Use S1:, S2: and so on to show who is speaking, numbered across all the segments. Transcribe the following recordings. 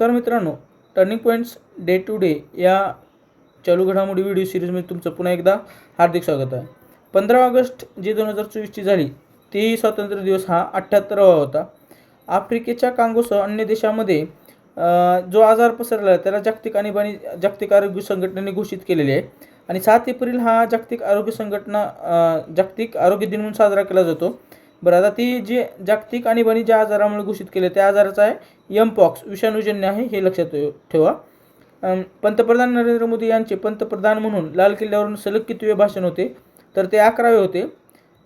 S1: तर मित्रांनो turning points day to day या चालू घडामोडी व्हिडिओ सिरीजमध्ये तुमचं पुन्हा एकदा हार्दिक स्वागत आहे. पंधरा ऑगस्ट जी दोन हजार चोवीसची झाली ती स्वातंत्र्य दिवस हा अठ्ठ्याहत्तरावा होता. आफ्रिकेच्या कांगोसह अन्य देशामध्ये जो आजार पसरला आहे त्याला जागतिक आणीबाणी जागतिक आरोग्य संघटनेने घोषित केलेले आहे. आणि सात एप्रिल हा जागतिक आरोग्य संघटना जागतिक आरोग्य दिन म्हणून साजरा केला जातो. बरं आता ती जी जागतिक आणीबाणी ज्या आजारामुळे घोषित केले त्या आजाराचा आहे यमपॉक्स विषाणूजन्य आहे हे लक्षात ठेव- ठेवा. पंतप्रधान नरेंद्र मोदी यांचे पंतप्रधान म्हणून लाल किल्ल्यावरून सलग कितवे भाषण होते? तर ते अकरावे होते.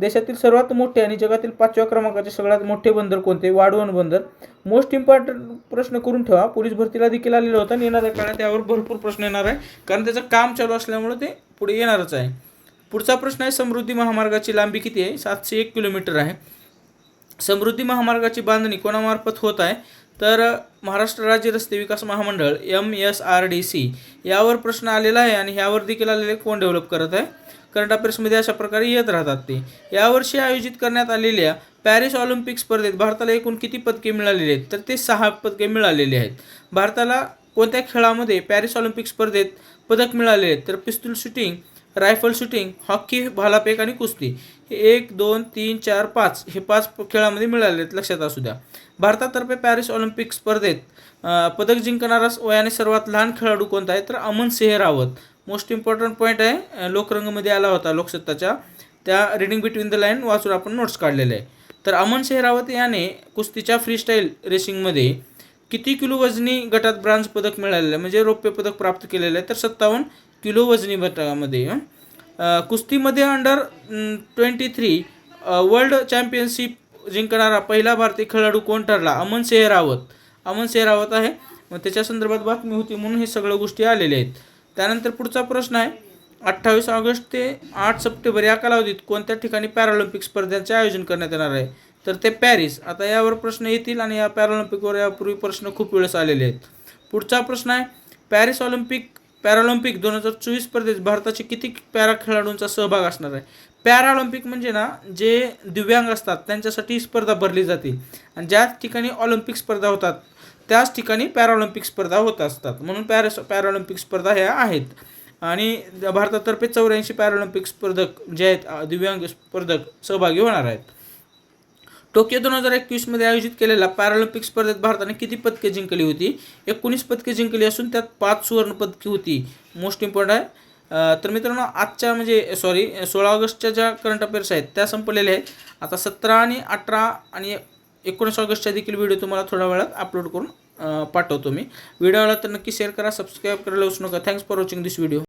S1: देशातील सर्वात मोठे आणि जगातील पाचव्या क्रमांकाचे सगळ्यात मोठे बंदर कोणते? वाढवण बंदर. मोस्ट इम्पॉर्टंट प्रश्न करून ठेवा. पोलीस भरतीला देखील आलेला होता आणि येणाऱ्या काळात त्यावर भरपूर प्रश्न येणार आहे. कारण त्याचं काम चालू असल्यामुळे ते पुढे येणारच आहे. पुढचा प्रश्न आहे समृद्धी महामार्गाची लांबी किती आहे? सातशे एक किलोमीटर आहे. समृद्धी महामार्गाची बांधणी कोणामार्फत होत आहे? तर महाराष्ट्र राज्य रस्ते विकास महामंडळ M S R D C. यावर प्रश्न आलेला आहे आणि ह्यावर देखील आलेले कोण डेव्हलप करत आहे? करंट अफेअर्समध्ये अशा प्रकारे येत राहतात ते. यावर्षी आयोजित करण्यात आलेल्या पॅरिस ऑलिम्पिक स्पर्धेत भारताला एकूण किती पदके मिळालेली आहेत? तर ते सहा पदके मिळालेली आहेत. भारताला कोणत्या खेळामध्ये पॅरिस ऑलिम्पिक स्पर्धेत पदक मिळाले आहेत? तर pistol shooting rifle shooting hockey भालाफेक आणि कुस्ती हे एक दोन तीन चार पाच हे पाच खेळामध्ये मिळाले आहेत लक्षात असू द्या. भारतातर्फे पॅरिस ऑलिम्पिक स्पर्धेत पदक जिंकणारा वयाने सर्वात लहान खेळाडू कोणता आहे? तर Aman Singh Rawat. Most important point आहे लोकरंगमध्ये आला होता लोकसत्ताच्या. त्या रिडिंग बिटवीन द लाईन वाचून आपण नोट्स काढलेले आहे. तर अमन सिंह रावत याने कुस्तीच्या फ्रीस्टाईल रेसिंगमध्ये किती किलो वजनी गटात ब्रांझ पदक मिळालेलं आहे? म्हणजे रौप्य पदक प्राप्त केलेलं आहे. तर सत्तावन्न किलो वजनी गटामध्ये कुस्तीमध्ये under twenty three world championship जिंकणारा पहिला भारतीय खेळाडू कोण ठरला? अमन सिंह रावत. अमन सिंह रावत आहे. मग त्याच्या संदर्भात बातमी होती म्हणून हे सगळ्या गोष्टी आलेल्या आहेत. त्यानंतर पुढचा प्रश्न आहे. अठ्ठावीस ऑगस्ट ते आठ सप्टेंबर या कालावधीत कोणत्या ठिकाणी पॅरालिम्पिक स्पर्धांचे आयोजन करण्यात येणार आहे? तर ते पॅरिस. आता यावर प्रश्न येतील आणि या पॅरालिम्पिकवर यापूर्वी प्रश्न खूप वेळेस आलेले आहेत. पुढचा प्रश्न आहे. पॅरिस ऑलिम्पिक पॅरालिम्पिक दोन हजार चोवीस स्पर्धेत भारताचे किती पॅरा खेळाडूंचा सहभाग असणार आहे? पॅराऑलिम्पिक म्हणजे ना जे दिव्यांग असतात त्यांच्यासाठी स्पर्धा भरली जाते. आणि ज्या ठिकाणी ऑलिम्पिक स्पर्धा होतात त्याच ठिकाणी पॅराऑलिम्पिक स्पर्धा होत असतात. म्हणून पॅरस पॅराऑलिम्पिक स्पर्धा ह्या आहेत. आणि भारतातर्फे चौऱ्याऐंशी पॅराऑलिम्पिक स्पर्धक जे आहेत दिव्यांग स्पर्धक सहभागी होणार आहेत. टोकियो दोन हजार एकवीसमध्ये आयोजित केलेल्या पॅरालिम्पिक स्पर्धेत भारताने किती पदके जिंकली होती? एकोणीस पदके जिंकली असून त्यात पाच सुवर्ण पदके होती. मोस्ट इम्पॉर्टंट आहे. तर मित्रांनो आजच्या म्हणजे सॉरी सोळा ऑगस्टच्या ज्या करंट अफेअर्स आहेत त्या संपलेल्या आहेत. आता सतरा आणि अठरा आणि एकोणीस ऑगस्टच्या देखील व्हिडिओ तुम्हाला थोड्या वेळात अपलोड करून पाठवतो मी. व्हिडिओ आला तर नक्की शेअर करा सबस्क्राईब करायला विसरू नका. Thanks for watching this video